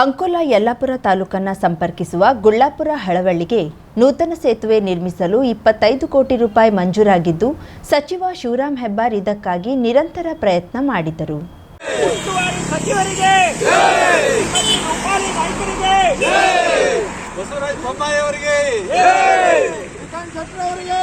ಅಂಕೋಲಾ ಯಲ್ಲಾಪುರ ತಾಲೂಕನ್ನು ಸಂಪರ್ಕಿಸುವ ಗುಳ್ಳಾಪುರ ಹಳವಳ್ಳಿಗೆ ನೂತನ ಸೇತುವೆ ನಿರ್ಮಿಸಲು ಇಪ್ಪತ್ತೈದು ಕೋಟಿ ರೂಪಾಯಿ ಮಂಜೂರಾಗಿದ್ದು ಸಚಿವ ಶಿವರಾಮ್ ಹೆಬ್ಬಾರ್ ಇದಕ್ಕಾಗಿ ನಿರಂತರ ಪ್ರಯತ್ನ ಮಾಡಿದರು. ಬಸವರಾಜ ಬೊಮ್ಮಾಯಿ ಅವರಿಗೆ ಕಿಸಾನ್ ಶೆಟ್ಟರ್ ಅವರಿಗೆ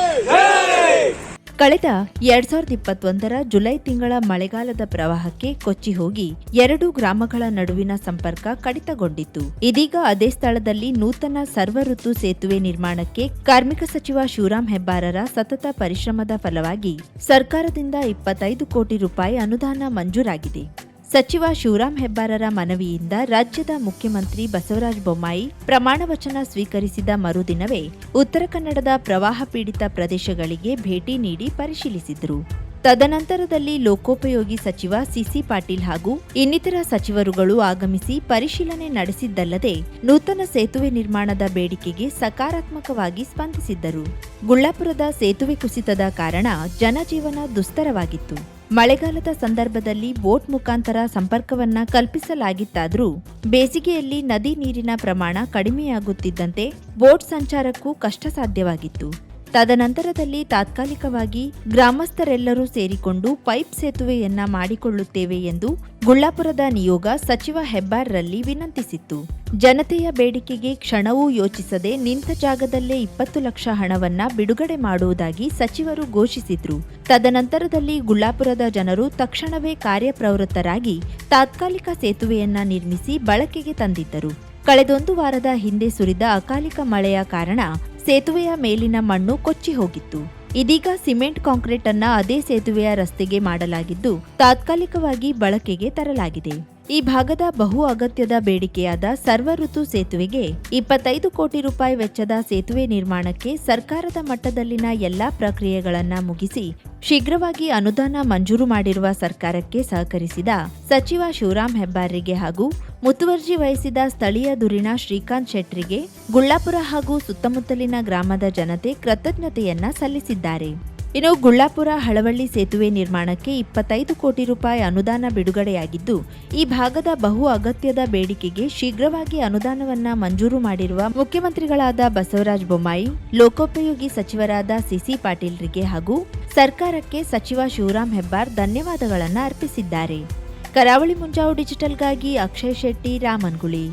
ಕಳೆದ ಎರಡ್ ಸಾವಿರದ ಇಪ್ಪತ್ತೊಂದರ ಜುಲೈ ತಿಂಗಳ ಮಳೆಗಾಲದ ಪ್ರವಾಹಕ್ಕೆ ಕೊಚ್ಚಿ ಹೋಗಿ ಎರಡು ಗ್ರಾಮಗಳ ನಡುವಿನ ಸಂಪರ್ಕ ಕಡಿತಗೊಂಡಿತ್ತು. ಇದೀಗ ಅದೇ ಸ್ಥಳದಲ್ಲಿ ನೂತನ ಸರ್ವಋತು ಸೇತುವೆ ನಿರ್ಮಾಣಕ್ಕೆ ಕಾರ್ಮಿಕ ಸಚಿವ ಶಿವರಾಮ್ ಹೆಬ್ಬಾರರ ಸತತ ಪರಿಶ್ರಮದ ಫಲವಾಗಿ ಸರ್ಕಾರದಿಂದ ಇಪ್ಪತ್ತೈದು ಕೋಟಿ ರೂಪಾಯಿ ಅನುದಾನ ಮಂಜೂರಾಗಿದೆ. ಸಚಿವ ಶಿವರಾಮ್ ಹೆಬ್ಬಾರರ ಮನವಿಯಿಂದ ರಾಜ್ಯದ ಮುಖ್ಯಮಂತ್ರಿ ಬಸವರಾಜ ಬೊಮ್ಮಾಯಿ ಪ್ರಮಾಣ ವಚನ ಸ್ವೀಕರಿಸಿದ ಮರುದಿನವೇ ಉತ್ತರ ಕನ್ನಡದ ಪ್ರವಾಹ ಪೀಡಿತ ಪ್ರದೇಶಗಳಿಗೆ ಭೇಟಿ ನೀಡಿ ಪರಿಶೀಲಿಸಿದರು. ತದನಂತರದಲ್ಲಿ ಲೋಕೋಪಯೋಗಿ ಸಚಿವ ಸಿಸಿ ಪಾಟೀಲ್ ಹಾಗೂ ಇನ್ನಿತರ ಸಚಿವರುಗಳು ಆಗಮಿಸಿ ಪರಿಶೀಲನೆ ನಡೆಸಿದ್ದಲ್ಲದೆ ನೂತನ ಸೇತುವೆ ನಿರ್ಮಾಣದ ಬೇಡಿಕೆಗೆ ಸಕಾರಾತ್ಮಕವಾಗಿ ಸ್ಪಂದಿಸಿದ್ದರು. ಗುಳ್ಳಾಪುರದ ಸೇತುವೆ ಕುಸಿತದ ಕಾರಣ ಜನಜೀವನ ದುಸ್ತರವಾಗಿತ್ತು. ಮಳೆಗಾಲದ ಸಂದರ್ಭದಲ್ಲಿ ಬೋಟ್ ಮುಖಾಂತರ ಸಂಪರ್ಕವನ್ನ ಕಲ್ಪಿಸಲಾಗಿತ್ತಾದರೂ ಬೇಸಿಗೆಯಲ್ಲಿ ನದಿ ನೀರಿನ ಪ್ರಮಾಣ ಕಡಿಮೆಯಾಗುತ್ತಿದ್ದಂತೆ ಬೋಟ್ ಸಂಚಾರಕ್ಕೂ ಕಷ್ಟ ಸಾಧ್ಯವಾಗಿತ್ತು ತದನಂತರದಲ್ಲಿ ತಾತ್ಕಾಲಿಕವಾಗಿ ಗ್ರಾಮಸ್ಥರೆಲ್ಲರೂ ಸೇರಿಕೊಂಡು ಪೈಪ್ ಸೇತುವೆಯನ್ನ ಮಾಡಿಕೊಳ್ಳುತ್ತೇವೆ ಎಂದು ಗುಳ್ಳಾಪುರದ ನಿಯೋಗ ಸಚಿವ ಹೆಬ್ಬಾರ್ರಲ್ಲಿ ವಿನಂತಿಸಿತ್ತು. ಜನತೆಯ ಬೇಡಿಕೆಗೆ ಕ್ಷಣವೂ ಯೋಚಿಸದೆ ನಿಂತ ಜಾಗದಲ್ಲೇ ಇಪ್ಪತ್ತು ಲಕ್ಷ ಹಣವನ್ನ ಬಿಡುಗಡೆ ಮಾಡುವುದಾಗಿ ಸಚಿವರು ಘೋಷಿಸಿದ್ರು. ತದನಂತರದಲ್ಲಿ ಗುಳ್ಳಾಪುರದ ಜನರು ತಕ್ಷಣವೇ ಕಾರ್ಯಪ್ರವೃತ್ತರಾಗಿ ತಾತ್ಕಾಲಿಕ ಸೇತುವೆಯನ್ನ ನಿರ್ಮಿಸಿ ಬಳಕೆಗೆ ತಂದಿದ್ದರು. ಕಳೆದೊಂದು ವಾರದ ಹಿಂದೆ ಸುರಿದ ಅಕಾಲಿಕ ಮಳೆಯ ಕಾರಣ ಸೇತುವೆಯ ಮೇಲಿನ ಮಣ್ಣು ಕೊಚ್ಚಿ ಹೋಗಿತ್ತು. ಇದೀಗ ಸಿಮೆಂಟ್ ಕಾಂಕ್ರೀಟ್ ಅನ್ನ ಅದೇ ಸೇತುವೆಯ ರಸ್ತೆಗೆ ಮಾಡಲಾಗಿದ್ದು, ತಾತ್ಕಾಲಿಕವಾಗಿ ಬಳಕೆಗೆ ತರಲಾಗಿದೆ. ಈ ಭಾಗದ ಬಹು ಅಗತ್ಯದ ಬೇಡಿಕೆಯಾದ ಸರ್ವಋತು ಸೇತುವೆಗೆ ಇಪ್ಪತ್ತೈದು ಕೋಟಿ ರೂಪಾಯಿ ವೆಚ್ಚದ ಸೇತುವೆ ನಿರ್ಮಾಣಕ್ಕೆ ಸರ್ಕಾರದ ಮಟ್ಟದಲ್ಲಿನ ಎಲ್ಲಾ ಪ್ರಕ್ರಿಯೆಗಳನ್ನು ಮುಗಿಸಿ ಶೀಘ್ರವಾಗಿ ಅನುದಾನ ಮಂಜೂರು ಮಾಡಿರುವ ಸರ್ಕಾರಕ್ಕೆ ಸಹಕರಿಸಿದ ಸಚಿವ ಶಿವರಾಮ್ ಹೆಬ್ಬಾರ್ರಿಗೆ ಹಾಗೂ ಮುತುವರ್ಜಿ ವಹಿಸಿದ ಸ್ಥಳೀಯ ದುರಿಣ ಶ್ರೀಕಾಂತ್ ಶೆಟ್ರಿಗೆ ಗುಳ್ಳಾಪುರ ಹಾಗೂ ಸುತ್ತಮುತ್ತಲಿನ ಗ್ರಾಮದ ಜನತೆ ಕೃತಜ್ಞತೆಯನ್ನ ಸಲ್ಲಿಸಿದ್ದಾರೆ. ಇನ್ನು ಗುಳ್ಳಾಪುರ ಹಳವಳ್ಳಿ ಸೇತುವೆ ನಿರ್ಮಾಣಕ್ಕೆ ಇಪ್ಪತ್ತೈದು ಕೋಟಿ ರೂಪಾಯಿ ಅನುದಾನ ಬಿಡುಗಡೆಯಾಗಿದ್ದು, ಈ ಭಾಗದ ಬಹು ಅಗತ್ಯದ ಬೇಡಿಕೆಗೆ ಶೀಘ್ರವಾಗಿ ಅನುದಾನವನ್ನ ಮಂಜೂರು ಮಾಡಿರುವ ಮುಖ್ಯಮಂತ್ರಿಗಳಾದ ಬಸವರಾಜ ಬೊಮ್ಮಾಯಿ, ಲೋಕೋಪಯೋಗಿ ಸಚಿವರಾದ ಸಿಸಿ ಪಾಟೀಲ್ರಿಗೆ ಹಾಗೂ ಸರ್ಕಾರಕ್ಕೆ ಸಚಿವ ಶಿವರಾಮ್ ಹೆಬ್ಬಾರ್ ಧನ್ಯವಾದಗಳನ್ನು ಅರ್ಪಿಸಿದ್ದಾರೆ. ಕರಾವಳಿ ಮುಂಜಾವು ಡಿಜಿಟಲ್ಗಾಗಿ ಅಕ್ಷಯ್ ಶೆಟ್ಟಿ ರಾಮನ್ಗುಳಿ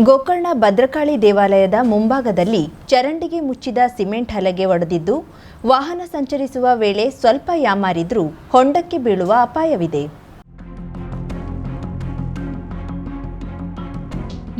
ಗೋಕರ್ಣ ಭದ್ರಕಾಳಿ ದೇವಾಲಯದ ಮುಂಭಾಗದಲ್ಲಿ ಚರಂಡಿಗೆ ಮುಚ್ಚಿದ ಸಿಮೆಂಟ್ ಹಲಗೆ ಒಡೆದಿದ್ದು, ವಾಹನ ಸಂಚರಿಸುವ ವೇಳೆ ಸ್ವಲ್ಪ ಯಾಮಾರಿದ್ರೂ ಹೊಂಡಕ್ಕೆ ಬೀಳುವ ಅಪಾಯವಿದೆ.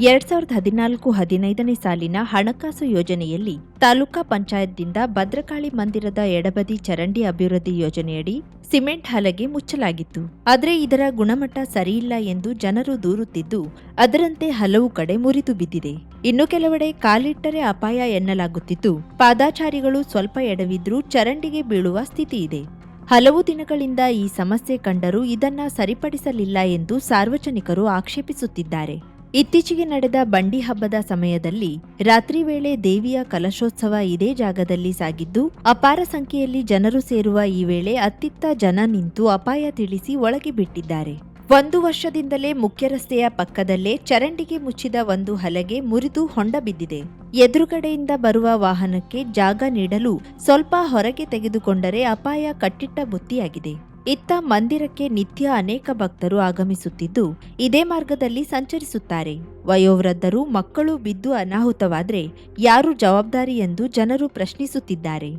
ಎರಡ್ ಸಾವಿರದ ಹದಿನಾಲ್ಕು ಹದಿನೈದನೇ ಸಾಲಿನ ಹಣಕಾಸು ಯೋಜನೆಯಲ್ಲಿ ತಾಲೂಕಾ ಪಂಚಾಯತ್ದಿಂದ ಭದ್ರಕಾಳಿ ಮಂದಿರದ ಎಡಬದಿ ಚರಂಡಿ ಅಭಿವೃದ್ಧಿ ಯೋಜನೆಯಡಿ ಸಿಮೆಂಟ್ ಹಲಗೆ ಮುಚ್ಚಲಾಗಿತ್ತು. ಆದರೆ ಇದರ ಗುಣಮಟ್ಟ ಸರಿಯಿಲ್ಲ ಎಂದು ಜನರು ದೂರುತ್ತಿದ್ದು, ಅದರಂತೆ ಹಲವು ಕಡೆ ಮುರಿದು ಬಿದ್ದಿದೆ. ಇನ್ನು ಕೆಲವೆಡೆ ಕಾಲಿಟ್ಟರೆ ಅಪಾಯ ಎನ್ನಲಾಗುತ್ತಿದ್ದು ಪಾದಾಚಾರಿಗಳು ಸ್ವಲ್ಪ ಎಡವಿದ್ರೂ ಚರಂಡಿಗೆ ಬೀಳುವ ಸ್ಥಿತಿ ಇದೆ ಹಲವು ದಿನಗಳಿಂದ ಈ ಸಮಸ್ಯೆ ಕಂಡರೂ ಇದನ್ನ ಸರಿಪಡಿಸಲಿಲ್ಲ ಎಂದು ಸಾರ್ವಜನಿಕರು ಆಕ್ಷೇಪಿಸುತ್ತಿದ್ದಾರೆ. ಇತ್ತೀಚೆಗೆ ನಡೆದ ಬಂಡಿ ಹಬ್ಬದ ಸಮಯದಲ್ಲಿ ರಾತ್ರಿ ವೇಳೆ ದೇವಿಯ ಕಲಶೋತ್ಸವ ಇದೇ ಜಾಗದಲ್ಲಿ ಸಾಗಿದ್ದು, ಅಪಾರ ಸಂಖ್ಯೆಯಲ್ಲಿ ಜನರು ಸೇರುವ ಈ ವೇಳೆ ಅತ್ತಿತ್ತ ಜನ ನಿಂತು ಅಪಾಯ ತಿಳಿಸಿ ಒಳಗೆ ಬಿಟ್ಟಿದ್ದಾರೆ. ಒಂದು ವರ್ಷದಿಂದಲೇ ಮುಖ್ಯ ರಸ್ತೆಯ ಪಕ್ಕದಲ್ಲೇ ಚರಂಡಿಗೆ ಮುಚ್ಚಿದ ಒಂದು ಹಲಗೆ ಮುರಿದು ಹೊಂಡ ಬಿದ್ದಿದೆ. ಎದುರುಗಡೆಯಿಂದ ಬರುವ ವಾಹನಕ್ಕೆ ಜಾಗ ನೀಡಲು ಸ್ವಲ್ಪ ಹೊರಗೆ ತೆಗೆದುಕೊಂಡರೆ ಅಪಾಯ ಕಟ್ಟಿಟ್ಟ ಬುತ್ತಿಯಾಗಿದೆ. ಇತ್ತ ಮಂದಿರಕ್ಕೆ ನಿತ್ಯ ಅನೇಕ ಭಕ್ತರು ಆಗಮಿಸುತ್ತಿದ್ದು, ಇದೇ ಮಾರ್ಗದಲ್ಲಿ ಸಂಚರಿಸುತ್ತಾರೆ. ವಯೋವೃದ್ಧರು, ಮಕ್ಕಳು ಬಿದ್ದು ಅನಾಹುತವಾದರೆ ಯಾರು ಜವಾಬ್ದಾರಿ ಎಂದು ಜನರು ಪ್ರಶ್ನಿಸುತ್ತಿದ್ದಾರೆ.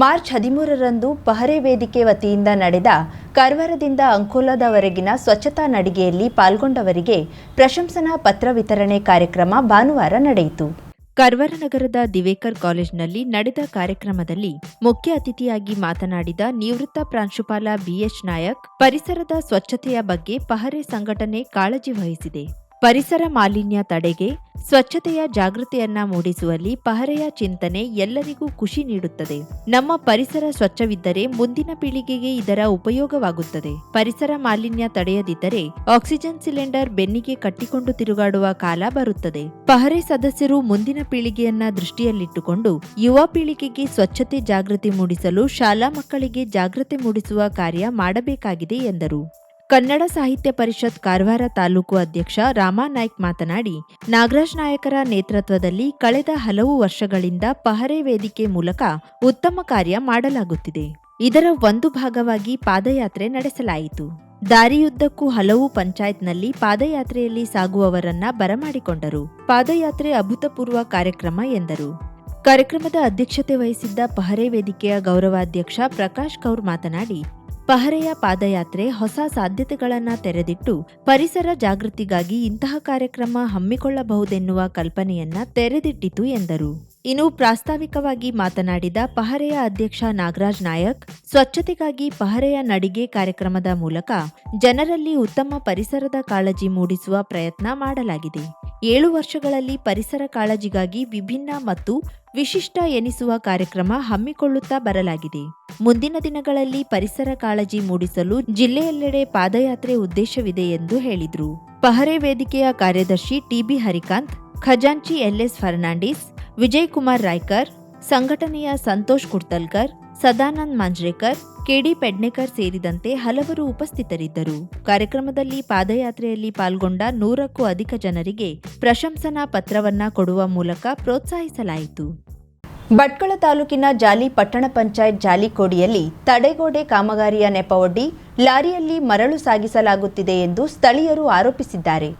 ಮಾರ್ಚ್ ಹದಿಮೂರರಂದು ಪಹರೆ ವೇದಿಕೆ ವತಿಯಿಂದ ನಡೆದ ಕರ್ವಾರದಿಂದ ಅಂಕೋಲಾದವರೆಗಿನ ಸ್ವಚ್ಛತಾ ನಡಿಗೆಯಲ್ಲಿ ಪಾಲ್ಗೊಂಡವರಿಗೆ ಪ್ರಶಂಸನಾ ಪತ್ರ ವಿತರಣೆ ಕಾರ್ಯಕ್ರಮ ಭಾನುವಾರ ನಡೆಯಿತು. ಕಾರವಾರ ನಗರದ ದಿವೇಕರ್ ಕಾಲೇಜಿನಲ್ಲಿ ನಡೆದ ಕಾರ್ಯಕ್ರಮದಲ್ಲಿ ಮುಖ್ಯ ಅತಿಥಿಯಾಗಿ ಮಾತನಾಡಿದ ನಿವೃತ್ತ ಪ್ರಾಂಶುಪಾಲ ಬಿಎಚ್ ನಾಯಕ್, ಪರಿಸರದ ಸ್ವಚ್ಛತೆಯ ಬಗ್ಗೆ ಪಹರೆ ಸಂಘಟನೆ ಕಾಳಜಿ ವಹಿಸಿದೆ. ಪರಿಸರ ಮಾಲಿನ್ಯ ತಡೆಗೆ ಸ್ವಚ್ಛತೆಯ ಜಾಗೃತಿಯನ್ನ ಮೂಡಿಸುವಲ್ಲಿ ಪಹರೆಯ ಚಿಂತನೆ ಎಲ್ಲರಿಗೂ ಖುಷಿ ನೀಡುತ್ತದೆ. ನಮ್ಮ ಪರಿಸರ ಸ್ವಚ್ಛವಿದ್ದರೆ ಮುಂದಿನ ಪೀಳಿಗೆಗೆ ಇದರ ಉಪಯೋಗವಾಗುತ್ತದೆ. ಪರಿಸರ ಮಾಲಿನ್ಯ ತಡೆಯದಿದ್ದರೆ ಆಕ್ಸಿಜನ್ ಸಿಲಿಂಡರ್ ಬೆನ್ನಿಗೆ ಕಟ್ಟಿಕೊಂಡು ತಿರುಗಾಡುವ ಕಾಲ ಬರುತ್ತದೆ. ಪಹರೆ ಸದಸ್ಯರು ಮುಂದಿನ ಪೀಳಿಗೆಯನ್ನ ದೃಷ್ಟಿಯಲ್ಲಿಟ್ಟುಕೊಂಡು ಯುವ ಪೀಳಿಗೆಗೆ ಸ್ವಚ್ಛತೆ ಜಾಗೃತಿ ಮೂಡಿಸಲು ಶಾಲಾ ಮಕ್ಕಳಿಗೆ ಜಾಗೃತಿ ಮೂಡಿಸುವ ಕಾರ್ಯ ಮಾಡಬೇಕಾಗಿದೆ ಎಂದರು. ಕನ್ನಡ ಸಾಹಿತ್ಯ ಪರಿಷತ್ ಕಾರವಾರ ತಾಲೂಕು ಅಧ್ಯಕ್ಷ ರಾಮಾನಾಯ್ಕ್ ಮಾತನಾಡಿ, ನಾಗರಾಜ್ ನಾಯಕರ ನೇತೃತ್ವದಲ್ಲಿ ಕಳೆದ ಹಲವು ವರ್ಷಗಳಿಂದ ಪಹರೆ ವೇದಿಕೆ ಮೂಲಕ ಉತ್ತಮ ಕಾರ್ಯ ಮಾಡಲಾಗುತ್ತಿದೆ. ಇದರ ಒಂದು ಭಾಗವಾಗಿ ಪಾದಯಾತ್ರೆ ನಡೆಸಲಾಯಿತು. ದಾರಿಯುದ್ದಕ್ಕೂ ಹಲವು ಪಂಚಾಯತ್ನಲ್ಲಿ ಪಾದಯಾತ್ರೆಯಲ್ಲಿ ಸಾಗುವವರನ್ನ ಬರಮಾಡಿಕೊಂಡರು. ಪಾದಯಾತ್ರೆ ಅಭೂತಪೂರ್ವ ಕಾರ್ಯಕ್ರಮ ಎಂದರು. ಕಾರ್ಯಕ್ರಮದ ಅಧ್ಯಕ್ಷತೆ ವಹಿಸಿದ್ದ ಪಹರೆ ವೇದಿಕೆಯ ಗೌರವಾಧ್ಯಕ್ಷ ಪ್ರಕಾಶ್ ಕೌರ್ ಮಾತನಾಡಿ ಪಹರೆಯ ಪಾದಯಾತ್ರೆ ಹೊಸ ಸಾಧ್ಯತೆಗಳನ್ನು ತೆರೆದಿಟ್ಟು ಪರಿಸರ ಜಾಗೃತಿಗಾಗಿ ಇಂತಹ ಕಾರ್ಯಕ್ರಮ ಹಮ್ಮಿಕೊಳ್ಳಬಹುದೆನ್ನುವ ಕಲ್ಪನೆಯನ್ನ ತೆರೆದಿಟ್ಟಿತು ಎಂದರು. ಇನ್ನು ಪ್ರಾಸ್ತಾವಿಕವಾಗಿ ಮಾತನಾಡಿದ ಪಹರೆಯ ಅಧ್ಯಕ್ಷ ನಾಗರಾಜ್ ನಾಯಕ್, ಸ್ವಚ್ಛತೆಗಾಗಿ ಪಹರೆಯ ನಡಿಗೆ ಕಾರ್ಯಕ್ರಮದ ಮೂಲಕ ಜನರಲ್ಲಿ ಉತ್ತಮ ಪರಿಸರದ ಕಾಳಜಿ ಮೂಡಿಸುವ ಪ್ರಯತ್ನ ಮಾಡಲಾಗಿದೆ. ಏಳು ವರ್ಷಗಳಲ್ಲಿ ಪರಿಸರ ಕಾಳಜಿಗಾಗಿ ವಿಭಿನ್ನ ಮತ್ತು ವಿಶಿಷ್ಟ ಎನಿಸುವ ಕಾರ್ಯಕ್ರಮ ಹಮ್ಮಿಕೊಳ್ಳುತ್ತಾ ಬರಲಾಗಿದೆ. ಮುಂದಿನ ದಿನಗಳಲ್ಲಿ ಪರಿಸರ ಕಾಳಜಿ ಮೂಡಿಸಲು ಜಿಲ್ಲೆಯೆಲ್ಲೆಡೆ ಪಾದಯಾತ್ರೆ ಉದ್ದೇಶವಿದೆ ಎಂದು ಹೇಳಿದರು. ಪಹರೆ ವೇದಿಕೆಯ ಕಾರ್ಯದರ್ಶಿ ಟಿಬಿ ಹರಿಕಾಂತ್, ಖಜಾಂಚಿ ಎಲ್ಎಸ್ ಫರ್ನಾಂಡಿಸ್, ವಿಜಯ್ ಕುಮಾರ್ ರಾಯ್ಕರ್, ಸಂಘಟನೆಯ ಸಂತೋಷ್ ಕುಡ್ತಲ್ಕರ್ ಸದಾನಂದ್ ಮಾಂಜ್ರೇಕರ್, ಕೆಡಿ ಪೆಡ್ನೇಕರ್ ಸೇರಿದಂತೆ ಹಲವರು ಉಪಸ್ಥಿತರಿದ್ದರು. ಕಾರ್ಯಕ್ರಮದಲ್ಲಿ ಪಾದಯಾತ್ರೆಯಲ್ಲಿ ಪಾಲ್ಗೊಂಡ ನೂರಕ್ಕೂ ಅಧಿಕ ಜನರಿಗೆ ಪ್ರಶಂಸನಾ ಪತ್ರವನ್ನ ಕೊಡುವ ಮೂಲಕ ಪ್ರೋತ್ಸಾಹಿಸಲಾಯಿತು. ಭಟ್ಕಳ ತಾಲೂಕಿನ ಜಾಲಿ ಪಟ್ಟಣ ಪಂಚಾಯತ್ ಜಾಲಿಕೋಡಿಯಲ್ಲಿ ತಡೆಗೋಡೆ ಕಾಮಗಾರಿಯ ನೆಪವೊಡ್ಡಿ ಲಾರಿಯಲ್ಲಿ ಮರಳು ಸಾಗಿಸಲಾಗುತ್ತಿದೆ ಎಂದು ಸ್ಥಳೀಯರು ಆರೋಪಿಸಿದ್ದಾರೆ.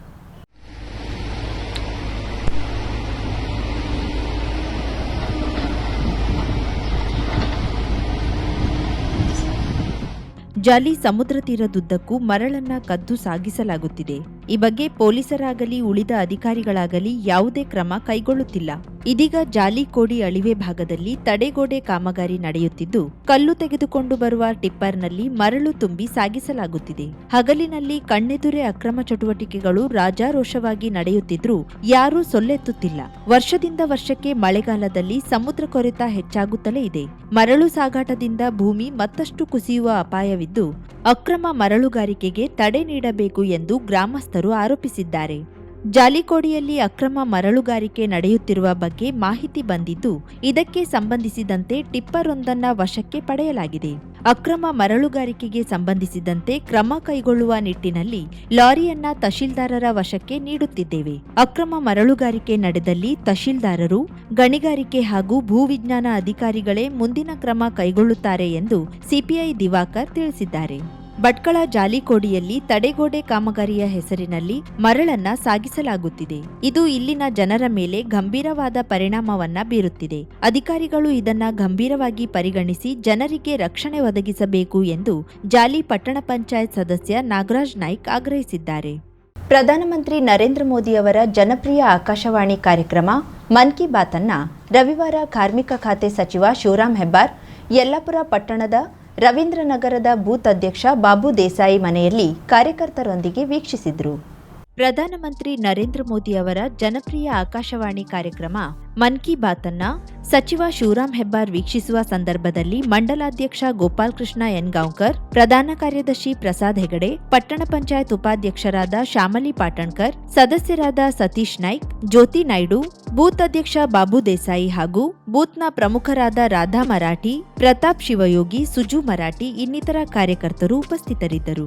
ಜಾಲಿ ಸಮುದ್ರ ತೀರದುದ್ದಕ್ಕೂ ಮರಳನ್ನ ಕದ್ದು ಸಾಗಿಸಲಾಗುತ್ತಿದೆ. ಈ ಬಗ್ಗೆ ಪೊಲೀಸರಾಗಲಿ, ಉಳಿದ ಅಧಿಕಾರಿಗಳಾಗಲಿ ಯಾವುದೇ ಕ್ರಮ ಕೈಗೊಳ್ಳುತ್ತಿಲ್ಲ. ಇದೀಗ ಜಾಲಿಕೋಡಿ ಅಳಿವೆ ಭಾಗದಲ್ಲಿ ತಡೆಗೋಡೆ ಕಾಮಗಾರಿ ನಡೆಯುತ್ತಿದ್ದು, ಕಲ್ಲು ತೆಗೆದುಕೊಂಡು ಬರುವ ಟಿಪ್ಪರ್ನಲ್ಲಿ ಮರಳು ತುಂಬಿ ಸಾಗಿಸಲಾಗುತ್ತಿದೆ. ಹಗಲಿನಲ್ಲಿ ಕಣ್ಣೆದುರೇ ಅಕ್ರಮ ಚಟುವಟಿಕೆಗಳು ರಾಜಾರೋಷವಾಗಿ ನಡೆಯುತ್ತಿದ್ರೂ ಯಾರೂ ಸೊಲ್ಲೆತ್ತುತ್ತಿಲ್ಲ. ವರ್ಷದಿಂದ ವರ್ಷಕ್ಕೆ ಮಳೆಗಾಲದಲ್ಲಿ ಸಮುದ್ರ ಕೊರೆತ ಹೆಚ್ಚಾಗುತ್ತಲೇ ಇದೆ. ಮರಳು ಸಾಗಾಟದಿಂದ ಭೂಮಿ ಮತ್ತಷ್ಟು ಕುಸಿಯುವ ಅಪಾಯವಿದ್ದು, ಅಕ್ರಮ ಮರಳುಗಾರಿಕೆಗೆ ತಡೆ ನೀಡಬೇಕು ಎಂದು ಗ್ರಾಮಸ್ಥರು ಆರೋಪಿಸಿದ್ದಾರೆ. ಜಾಲಿಕೋಡಿಯಲ್ಲಿ ಅಕ್ರಮ ಮರಳುಗಾರಿಕೆ ನಡೆಯುತ್ತಿರುವ ಬಗ್ಗೆ ಮಾಹಿತಿ ಬಂದಿದ್ದು, ಇದಕ್ಕೆ ಸಂಬಂಧಿಸಿದಂತೆ ಟಿಪ್ಪರ್ ಒಂದನ್ನ ವಶಕ್ಕೆ ಪಡೆಯಲಾಗಿದೆ. ಅಕ್ರಮ ಮರಳುಗಾರಿಕೆಗೆ ಸಂಬಂಧಿಸಿದಂತೆ ಕ್ರಮ ಕೈಗೊಳ್ಳುವ ನಿಟ್ಟಿನಲ್ಲಿ ಲಾರಿಯನ್ನ ತಹಶೀಲ್ದಾರರ ವಶಕ್ಕೆ ನೀಡುತ್ತಿದ್ದೇವೆ. ಅಕ್ರಮ ಮರಳುಗಾರಿಕೆ ನಡೆದಲ್ಲಿ ತಹಶೀಲ್ದಾರರು, ಗಣಿಗಾರಿಕೆ ಹಾಗೂ ಭೂವಿಜ್ಞಾನ ಅಧಿಕಾರಿಗಳೇ ಮುಂದಿನ ಕ್ರಮ ಕೈಗೊಳ್ಳುತ್ತಾರೆ ಎಂದು ಸಿಪಿಐ ದಿವಾಕರ್ ತಿಳಿಸಿದ್ದಾರೆ. ಭಟ್ಕಳ ಜಾಲಿಕೋಡಿಯಲ್ಲಿ ತಡೆಗೋಡೆ ಕಾಮಗಾರಿಯ ಹೆಸರಿನಲ್ಲಿ ಮರಳನ್ನ ಸಾಗಿಸಲಾಗುತ್ತಿದೆ. ಇದು ಇಲ್ಲಿನ ಜನರ ಮೇಲೆ ಗಂಭೀರವಾದ ಪರಿಣಾಮವನ್ನ ಬೀರುತ್ತಿದೆ. ಅಧಿಕಾರಿಗಳು ಇದನ್ನ ಗಂಭೀರವಾಗಿ ಪರಿಗಣಿಸಿ ಜನರಿಗೆ ರಕ್ಷಣೆ ಒದಗಿಸಬೇಕು ಎಂದು ಜಾಲಿ ಪಟ್ಟಣ ಪಂಚಾಯತ್ ಸದಸ್ಯ ನಾಗರಾಜ್ ನಾಯ್ಕ್ ಆಗ್ರಹಿಸಿದ್ದಾರೆ. ಪ್ರಧಾನಮಂತ್ರಿ ನರೇಂದ್ರ ಮೋದಿ ಅವರ ಜನಪ್ರಿಯ ಆಕಾಶವಾಣಿ ಕಾರ್ಯಕ್ರಮ ಮನ್ ಕಿ ಬಾತ್ ಅನ್ನ ರವಿವಾರ ಕಾರ್ಮಿಕ ಖಾತೆ ಸಚಿವ ಶಿವರಾಮ್ ಹೆಬ್ಬಾರ್, ಯಲ್ಲಾಪುರ ಪಟ್ಟಣದ ರವೀಂದ್ರನಗರದ ಬೂತ್ ಅಧ್ಯಕ್ಷ ಬಾಬು ದೇಸಾಯಿ ಮನೆಯಲ್ಲಿ ಕಾರ್ಯಕರ್ತರೊಂದಿಗೆ ವೀಕ್ಷಿಸಿದ್ರು. ಪ್ರಧಾನಮಂತ್ರಿ ನರೇಂದ್ರ ಮೋದಿ ಅವರ ಜನಪ್ರಿಯ ಆಕಾಶವಾಣಿ ಕಾರ್ಯಕ್ರಮ ಮನ್ ಕಿ ಬಾತ್ ಅನ್ನ ಸಚಿವ ಶಿವರಾಮ್ ಹೆಬ್ಬಾರ್ ವೀಕ್ಷಿಸುವ ಸಂದರ್ಭದಲ್ಲಿ ಮಂಡಲಾಧ್ಯಕ್ಷ ಗೋಪಾಲ್ ಕೃಷ್ಣ ಎನ್ ಗಾಂವ್ಕರ್ ಪ್ರಧಾನ ಕಾರ್ಯದರ್ಶಿ ಪ್ರಸಾದ್ ಹೆಗಡೆ, ಪಟ್ಟಣ ಪಂಚಾಯತ್ ಉಪಾಧ್ಯಕ್ಷರಾದ ಶ್ಯಾಮಲಿ ಪಾಟಣ್ಕರ್, ಸದಸ್ಯರಾದ ಸತೀಶ್ ನಾಯ್ಕ್, ಜ್ಯೋತಿ ನಾಯ್ಡು, ಬೂತ್ ಅಧ್ಯಕ್ಷ ಬಾಬು ದೇಸಾಯಿ ಹಾಗೂ ಬೂತ್ನ ಪ್ರಮುಖರಾದ ರಾಧಾ ಮರಾಠಿ, ಪ್ರತಾಪ್ ಶಿವಯೋಗಿ, ಸುಜು ಮರಾಠಿ ಇನ್ನಿತರ ಕಾರ್ಯಕರ್ತರು ಉಪಸ್ಥಿತರಿದ್ದರು.